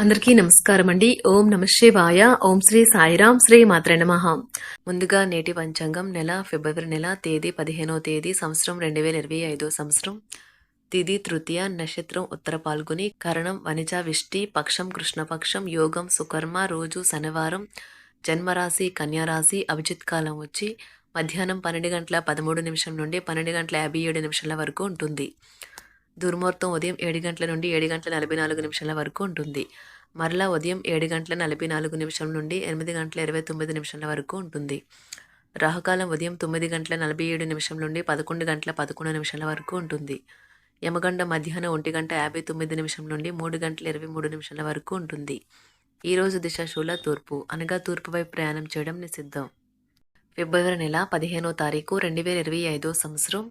అందరికీ నమస్కారం అండి. ఓం నమ శివాయ. ఓం శ్రీ సాయిరాం శ్రీ మాత్ర నమః. ముందుగా నేటి పంచాంగం నెల ఫిబ్రవరి నెల తేదీ పదిహేనో తేదీ సంవత్సరం రెండు వేల ఇరవై ఐదో సంవత్సరం. తిది తృతీయ నక్షత్రం ఉత్తర పాల్గొని కరణం వనిజ విష్టి పక్షం కృష్ణపక్షం యోగం సుకర్మ రోజు శనివారం జన్మరాశి కన్యారాశి అభిజిత్ కాలం వచ్చి మధ్యాహ్నం పన్నెండు గంటల పదమూడు నిమిషం నుండి పన్నెండు గంటల యాభై ఏడు నిమిషాల వరకు ఉంటుంది. దుర్ముహూర్తం ఉదయం ఏడు గంటల నుండి ఏడు గంటల నలభై నాలుగు నిమిషాల వరకు ఉంటుంది. మరలా ఉదయం ఏడు గంటల నలభై నాలుగు నిమిషం నుండి ఎనిమిది గంటల ఇరవై తొమ్మిది నిమిషాల వరకు ఉంటుంది. రాహుకాలం ఉదయం తొమ్మిది గంటల నలభై ఏడు నిమిషం నుండి పదకొండు గంటల పదకొండు నిమిషాల వరకు ఉంటుంది. యమగండ మధ్యాహ్నం ఒంటి గంట యాభై తొమ్మిది నిమిషం నుండి మూడు గంటల ఇరవై మూడు నిమిషాల వరకు ఉంటుంది. ఈరోజు దిశాశూల తూర్పు అనగా తూర్పు వైపు ప్రయాణం చేయడం నిషిద్ధం. ఫిబ్రవరి నెల పదిహేనో తారీఖు రెండు వేల ఇరవై ఐదో సంవత్సరం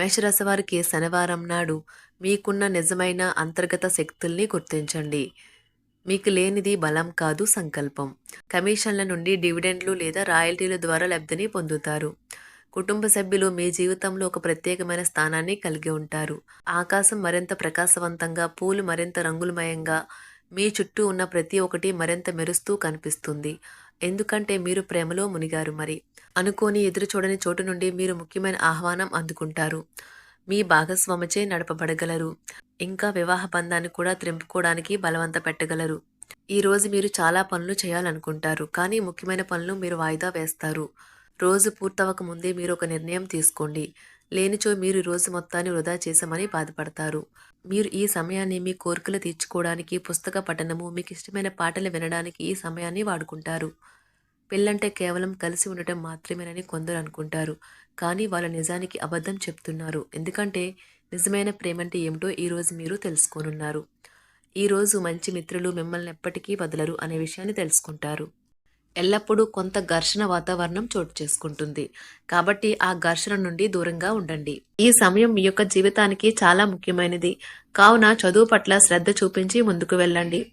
మేషరాశి వారికి శనివారం నాడు మీకున్న నిజమైన అంతర్గత శక్తుల్ని గుర్తించండి. మీకు లేనిది బలం కాదు సంకల్పం. కమిషన్ల నుండి డివిడెండ్లు లేదా రాయల్టీల ద్వారా లబ్ధిని పొందుతారు. కుటుంబ సభ్యులు మీ జీవితంలో ఒక ప్రత్యేకమైన స్థానాన్ని కలిగి ఉంటారు. ఆకాశం మరింత ప్రకాశవంతంగా పూలు మరింత రంగులమయంగా మీ చుట్టూ ఉన్న ప్రతి ఒక్కటి మరింత మెరుస్తూ కనిపిస్తుంది. ఎందుకంటే మీరు ప్రేమలో మునిగారు మరి. అనుకోని ఎదురు చూడని చోటు నుండి మీరు ముఖ్యమైన ఆహ్వానం అందుకుంటారు. మీ భాగస్వామిచే నడపబడగలరు. ఇంకా వివాహ బంధాన్ని కూడా త్రింపుకోవడానికి బలవంత పెట్టగలరు. ఈ రోజు మీరు చాలా పనులు చేయాలనుకుంటారు కానీ ముఖ్యమైన పనులు మీరు వాయిదా వేస్తారు. రోజు పూర్తవక ముందే మీరు ఒక నిర్ణయం తీసుకోండి. లేనిచో మీరు రోజు మొత్తాన్ని వృధా చేశామని బాధపడతారు. మీరు ఈ సమయాన్ని మీ కోరికలు తీర్చుకోవడానికి పుస్తక పఠనము మీకు ఇష్టమైన పాటలు వినడానికి ఈ సమయాన్ని వాడుకుంటారు. పెళ్ళంటే కేవలం కలిసి ఉండటం మాత్రమేనని కొందరు అనుకుంటారు. కానీ వాళ్ళ నిజానికి అబద్ధం చెప్తున్నారు. ఎందుకంటే నిజమైన ప్రేమంటే ఏమిటో ఈరోజు మీరు తెలుసుకోనున్నారు. ఈరోజు మంచి మిత్రులు మిమ్మల్ని ఎప్పటికీ వదలరు అనే విషయాన్ని తెలుసుకుంటారు. ఎల్లప్పుడూ కొంత ఘర్షణ వాతావరణం చోటు చేసుకుంటుంది. కాబట్టి ఆ ఘర్షణ నుండి దూరంగా ఉండండి. ఈ సమయం మీ యొక్క జీవితానికి చాలా ముఖ్యమైనది. కావున చదువు పట్ల శ్రద్ధ చూపించి ముందుకు వెళ్ళండి.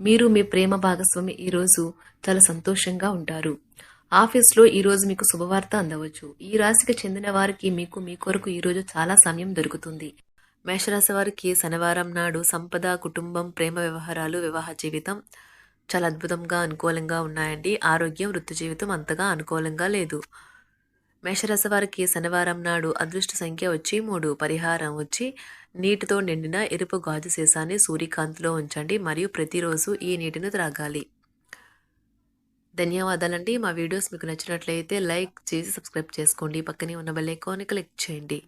మీరు మీ ప్రేమ భాగస్వామి ఈ రోజు చాలా సంతోషంగా ఉంటారు. ఆఫీస్లో ఈరోజు మీకు శుభవార్త అందవచ్చు. ఈ రాశికి చెందిన వారికి మీకు మీ కొరకు ఈ రోజు చాలా సమయం దొరుకుతుంది. మేషరాశి వారికి శనివారం నాడు సంపద కుటుంబం ప్రేమ వ్యవహారాలు వివాహ జీవితం చాలా అద్భుతంగా అనుకూలంగా ఉన్నాయండి. ఆరోగ్యం వృత్తి జీవితం అంతగా అనుకూలంగా లేదు. మేషరాశి వారికి శనివారం నాడు అదృష్ట సంఖ్య వచ్చి మూడు పరిహారం వచ్చి నీటితో నిండిన ఎరుపు గాజు సీసాన్ని సూర్యకాంతిలో ఉంచండి మరియు ప్రతిరోజు ఈ నీటిని త్రాగాలి. ధన్యవాదాలండి. మా వీడియోస్ మీకు నచ్చినట్లయితే లైక్ చేసి సబ్స్క్రైబ్ చేసుకోండి. పక్కనే ఉన్న బెల్ క్లిక్ చేయండి.